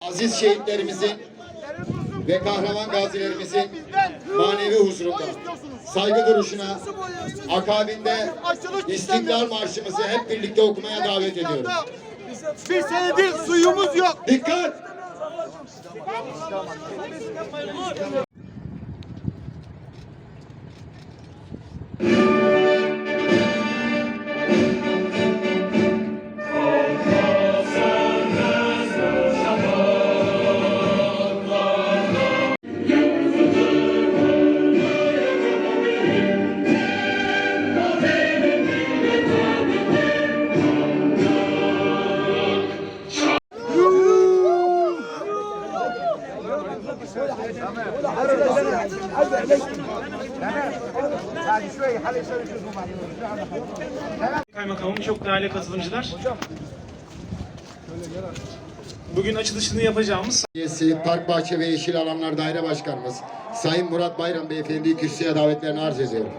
Aziz şehitlerimizin ve kahraman gazilerimizin manevi huzurunda saygı duruşuna akabinde İstiklal Marşımızı hep birlikte okumaya davet ediyorum. Bir senedir suyumuz yok. Dikkat! Kaymakamım çok değerli katılımcılar. Bugün açılışını yapacağımız Park Bahçe ve Yeşil Alanlar Daire Başkanımız Sayın Murat Bayram Beyefendi'yi kürsüye davetlerini arz ediyorum.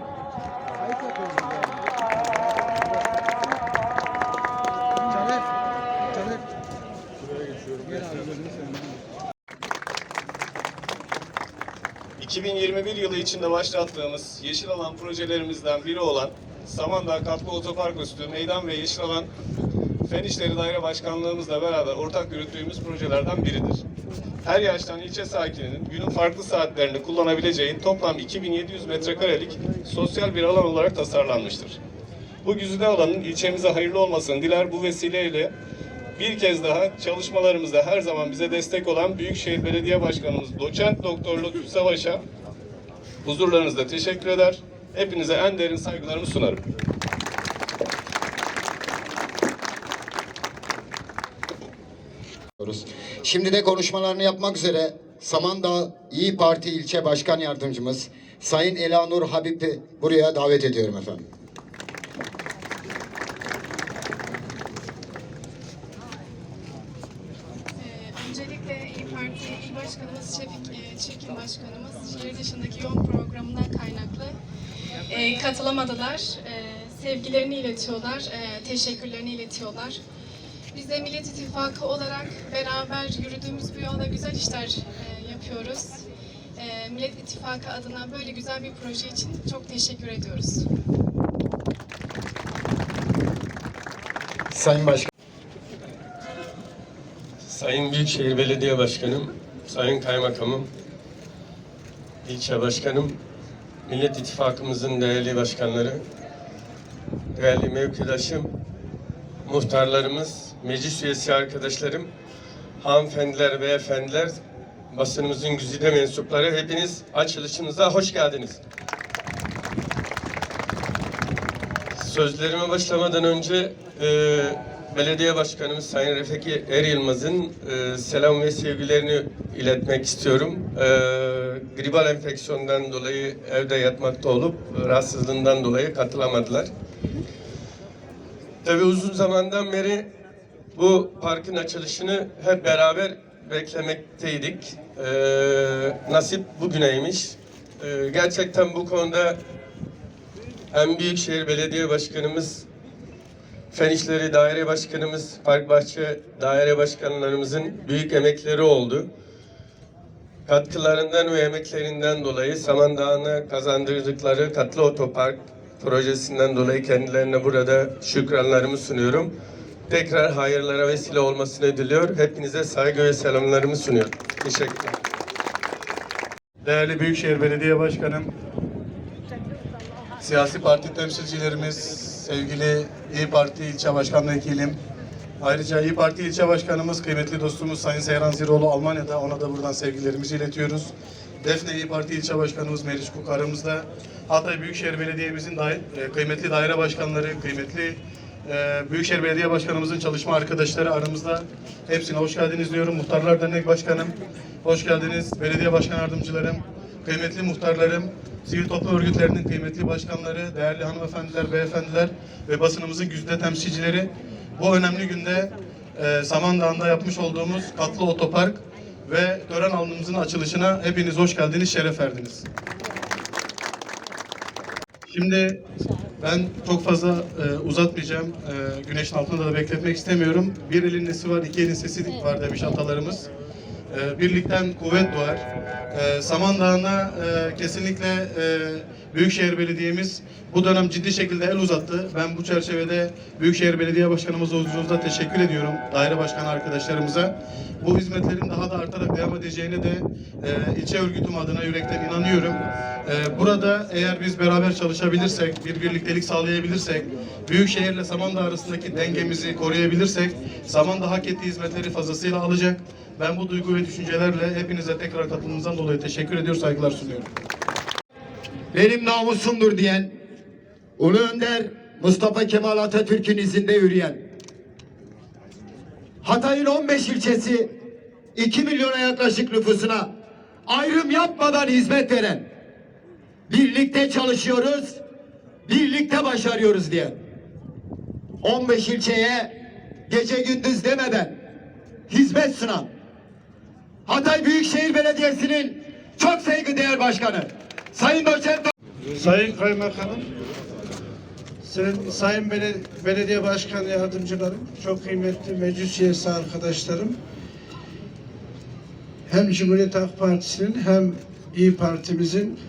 Ee, 2021 yılı içinde başlattığımız Yeşil Alan projelerimizden biri olan Samandağ Katlı Otopark Üstü Meydan ve Yeşil Alan Fen İşleri Daire Başkanlığımızla beraber ortak yürüttüğümüz projelerden biridir. Her yaştan ilçe sakininin günün farklı saatlerini kullanabileceğin toplam 2700 metrekarelik sosyal bir alan olarak tasarlanmıştır. Bu güzide alanın ilçemize hayırlı olmasını diler bu vesileyle bir kez daha çalışmalarımızda her zaman bize destek olan Büyükşehir Belediye Başkanımız Doçent Doktor Lütfü Savaş'a huzurlarınızda teşekkür eder. Hepinize en derin saygılarımı sunarım. Şimdi de konuşmalarını yapmak üzere Samandağ İyi Parti İlçe Başkan Yardımcımız Sayın Elanur Habib'i buraya davet ediyorum efendim. Ee, Öncelikle İyi Parti İl Başkanımız Şefik e, Çirkin Başkanımız şehir dışındaki yoğun programından kaynaklı katılamadılar. E, Sevgilerini iletiyorlar, e, teşekkürlerini iletiyorlar. Biz de Millet İttifakı olarak beraber yürüdüğümüz bu yolda güzel işler e, yapıyoruz. E, Millet İttifakı adına böyle güzel bir proje için çok teşekkür ediyoruz. Sayın Başkan. Sayın Büyükşehir Belediye Başkanım, Sayın Kaymakamım, ilçe başkanım, Millet İttifakımızın değerli başkanları, değerli mevkidaşım, muhtarlarımız, meclis üyesi arkadaşlarım, hanımefendiler, beyefendiler, basınımızın güzide mensupları, hepiniz açılışımıza hoş geldiniz. Sözlerime başlamadan önce e, belediye başkanımız Sayın Refeki Er Yılmaz'ın e, selam ve sevgilerini iletmek istiyorum. E, gribal enfeksiyondan dolayı evde yatmakta olup rahatsızlığından dolayı katılamadılar. Tabii uzun zamandan beri bu parkın açılışını hep beraber beklemekteydik. E, nasip bugüneymiş. E, gerçekten bu konuda hem Büyükşehir Belediye Başkanımız, Fen İşleri Daire Başkanımız, Park Bahçe Daire Başkanlarımızın büyük emekleri oldu. Katkılarından ve emeklerinden dolayı Samandağ'ına kazandırdıkları katlı otopark projesinden dolayı kendilerine burada şükranlarımı sunuyorum. Tekrar hayırlara vesile olmasını diliyor. Hepinize saygı ve selamlarımı sunuyorum. Teşekkürler. Değerli Büyükşehir Belediye Başkanım, siyasi parti temsilcilerimiz, sevgili İyi Parti İlçe Başkan Vekilim, ayrıca İyi Parti İlçe Başkanımız, kıymetli dostumuz Sayın Seyran Ziroğlu Almanya'da, ona da buradan sevgilerimizi iletiyoruz. Defne İyi Parti İlçe Başkanımız Meriç Kuk aramızda. Hatay Büyükşehir Belediye'mizin da, e, kıymetli daire başkanları, kıymetli e, Büyükşehir Belediye Başkanımızın çalışma arkadaşları aramızda. Hepsine hoş geldiniz diyorum. Muhtarlar Dernek Başkanım, hoş geldiniz. Belediye Başkan Yardımcılarım, kıymetli muhtarlarım, sivil toplum örgütlerinin kıymetli başkanları, değerli hanımefendiler, beyefendiler ve basınımızın güzide temsilcileri. Bu önemli günde e, Samandağ'da yapmış olduğumuz katlı otopark ve tören alanımızın açılışına hepiniz hoş geldiniz, şeref verdiniz. Şimdi ben çok fazla e, uzatmayacağım. E, güneşin altında da bekletmek istemiyorum. Bir elin nesi var, iki elin sesi var demiş atalarımız. E, birlikten kuvvet doğar. E, Samandağ'ına e, kesinlikle e, Büyükşehir Belediye'miz bu dönem ciddi şekilde el uzattı. Ben bu çerçevede Büyükşehir Belediye Başkanımız huzurunuzda teşekkür ediyorum. Daire başkanı arkadaşlarımıza. Bu hizmetlerin daha da artarak devam edeceğine de e, ilçe örgütüm adına yürekten inanıyorum. E, burada eğer biz beraber çalışabilirsek, bir birliktelik sağlayabilirsek, Büyükşehir'le Samandağ arasındaki dengemizi koruyabilirsek, Samandağ hak ettiği hizmetleri fazlasıyla alacak. Ben bu duygu ve düşüncelerle hepinize tekrar katılımınızdan dolayı teşekkür ediyor, saygılar sunuyorum. benim namusumdur diyen, Ulu Önder Mustafa Kemal Atatürk'ün izinde yürüyen, Hatay'ın 15 ilçesi 2 milyona yaklaşık nüfusuna ayrım yapmadan hizmet veren, birlikte çalışıyoruz, birlikte başarıyoruz diyen, 15 ilçeye gece gündüz demeden hizmet sunan, Hatay Büyükşehir Belediyesi'nin çok saygıdeğer başkanı, Sayın Doçent Sayın Kaymakamım, Sayın, Sayın Bele- Belediye Başkanı Yardımcılarım, çok kıymetli meclis üyesi arkadaşlarım, hem Cumhuriyet Halk Partisi'nin hem İyi Parti'mizin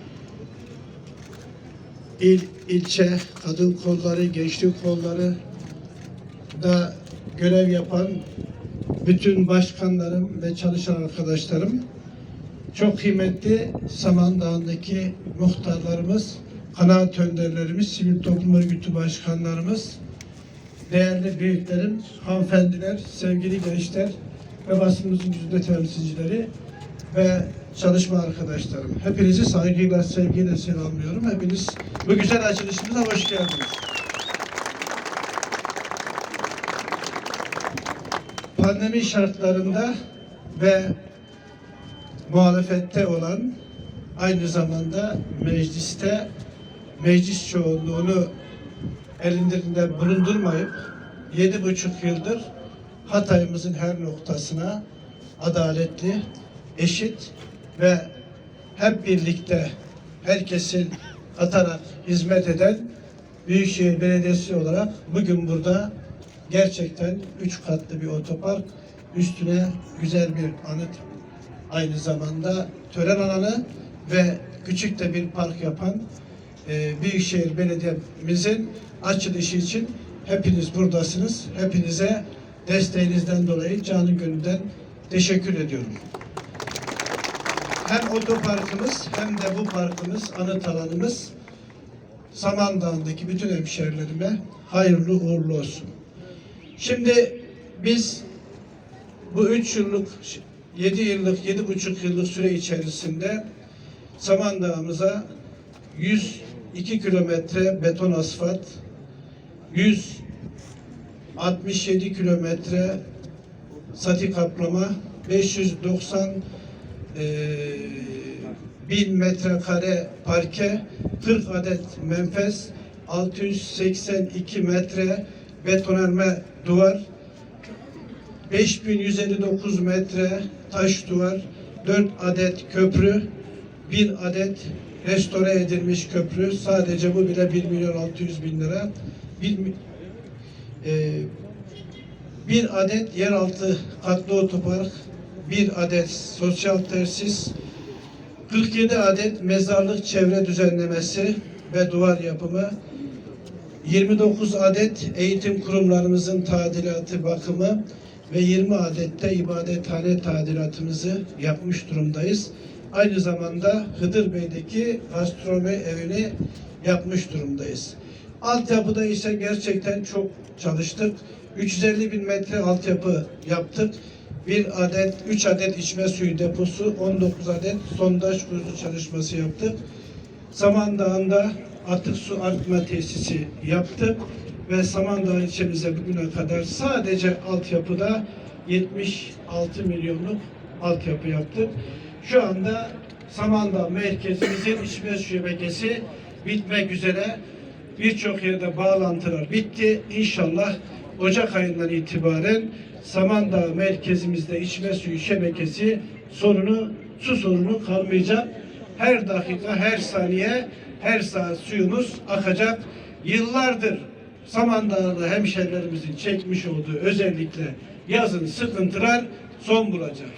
il, ilçe, kadın kolları, gençlik kolları da görev yapan bütün başkanlarım ve çalışan arkadaşlarım, çok kıymetli Samandağ'daki muhtarlarımız, kanaat önderlerimiz, sivil toplum örgütü başkanlarımız, değerli büyüklerim, hanımefendiler, sevgili gençler ve basınımızın yüzde temsilcileri ve çalışma arkadaşlarım. Hepinizi saygıyla, sevgiyle selamlıyorum. Hepiniz bu güzel açılışımıza hoş geldiniz. Pandemi şartlarında ve muhalefette olan aynı zamanda mecliste meclis çoğunluğunu elinde bulundurmayıp yedi buçuk yıldır Hatay'ımızın her noktasına adaletli, eşit ve hep birlikte herkesin atarak hizmet eden Büyükşehir Belediyesi olarak bugün burada gerçekten üç katlı bir otopark üstüne güzel bir anıt aynı zamanda tören alanı ve küçük de bir park yapan e, Büyükşehir Belediye'mizin açılışı için hepiniz buradasınız. Hepinize desteğinizden dolayı canı gönülden teşekkür ediyorum. Hem otoparkımız hem de bu parkımız, anıt alanımız Samandağ'daki bütün hemşehrilerime hayırlı uğurlu olsun. Şimdi biz bu üç yıllık, yedi yıllık, yedi buçuk yıllık süre içerisinde Samandağ'ımıza 102 kilometre beton asfalt, 167 kilometre sati kaplama, 590 eee bin metrekare parke, 40 adet menfez, 682 metre betonarme duvar, 5159 metre taş duvar, 4 adet köprü, 1000 adet restore edilmiş köprü. Sadece bu bile 1 milyon 600 bin lira. Bir, mi- e, bir adet yeraltı katlı otopark, bir adet sosyal tesis, 47 adet mezarlık çevre düzenlemesi ve duvar yapımı, 29 adet eğitim kurumlarımızın tadilatı, bakımı ve 20 adet de ibadethane tadilatımızı yapmış durumdayız. Aynı zamanda Hıdır Bey'deki gastronomi evini yapmış durumdayız. Altyapıda ise gerçekten çok çalıştık. 350 bin metre altyapı yaptık. Bir adet, 3 adet içme suyu deposu, 19 adet sondaj kuyusu çalışması yaptık. Samandağ'ında atık su arıtma tesisi yaptık ve Samandağ ilçemize bugüne kadar sadece altyapıda 76 milyonluk altyapı yaptık. Şu anda Samandağ merkezimizin içme şebekesi bitmek üzere. Birçok yerde bağlantılar bitti. İnşallah Ocak ayından itibaren Samandağ merkezimizde içme suyu şebekesi sorunu, su sorunu kalmayacak. Her dakika, her saniye, her saat suyumuz akacak. Yıllardır Samandağ'da hemşerilerimizin çekmiş olduğu özellikle yazın sıkıntılar son bulacak.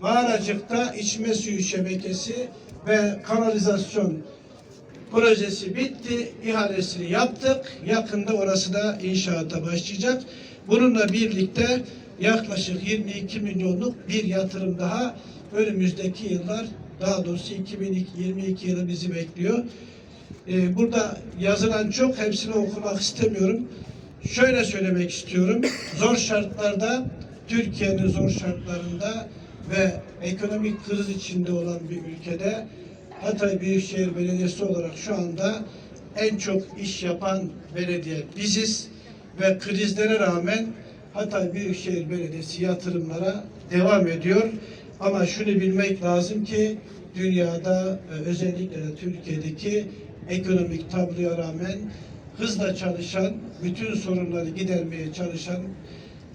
Mağaracık'ta içme suyu şebekesi ve kanalizasyon projesi bitti. İhalesini yaptık. Yakında orası da inşaata başlayacak. Bununla birlikte yaklaşık 22 milyonluk bir yatırım daha önümüzdeki yıllar daha doğrusu 2022 yılı bizi bekliyor. Ee, burada yazılan çok hepsini okumak istemiyorum. Şöyle söylemek istiyorum. Zor şartlarda Türkiye'nin zor şartlarında ve ekonomik kriz içinde olan bir ülkede Hatay Büyükşehir Belediyesi olarak şu anda en çok iş yapan belediye biziz ve krizlere rağmen Hatay Büyükşehir Belediyesi yatırımlara devam ediyor. Ama şunu bilmek lazım ki dünyada e, özellikle de Türkiye'deki ekonomik tabloya rağmen hızla çalışan, bütün sorunları gidermeye çalışan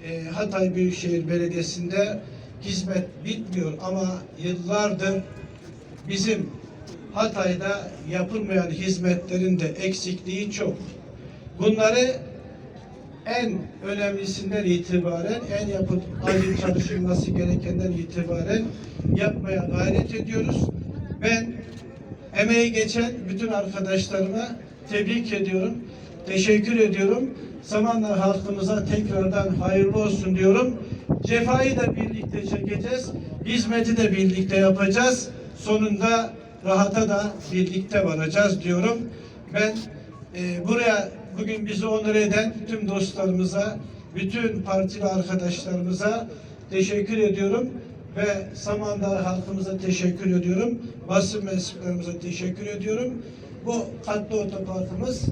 e, Hatay Büyükşehir Belediyesi'nde hizmet bitmiyor ama yıllardır bizim Hatay'da yapılmayan hizmetlerin de eksikliği çok. Bunları en önemlisinden itibaren, en yapıp acil çalışılması gerekenden itibaren yapmaya gayret ediyoruz. Ben emeği geçen bütün arkadaşlarıma tebrik ediyorum, teşekkür ediyorum. Samanlı halkımıza tekrardan hayırlı olsun diyorum. Cefayı da birlikte çekeceğiz, hizmeti de birlikte yapacağız. Sonunda rahata da birlikte varacağız diyorum. Ben e, buraya bugün bizi onur eden tüm dostlarımıza, bütün partili arkadaşlarımıza teşekkür ediyorum ve Samandağ halkımıza teşekkür ediyorum. Basın mensuplarımıza teşekkür ediyorum. Bu katlı otoparkımız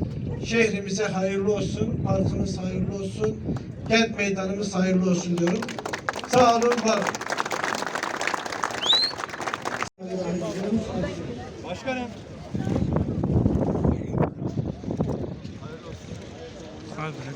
şehrimize hayırlı olsun, parkımız hayırlı olsun, kent meydanımız hayırlı olsun diyorum. Sağ olun, var 그래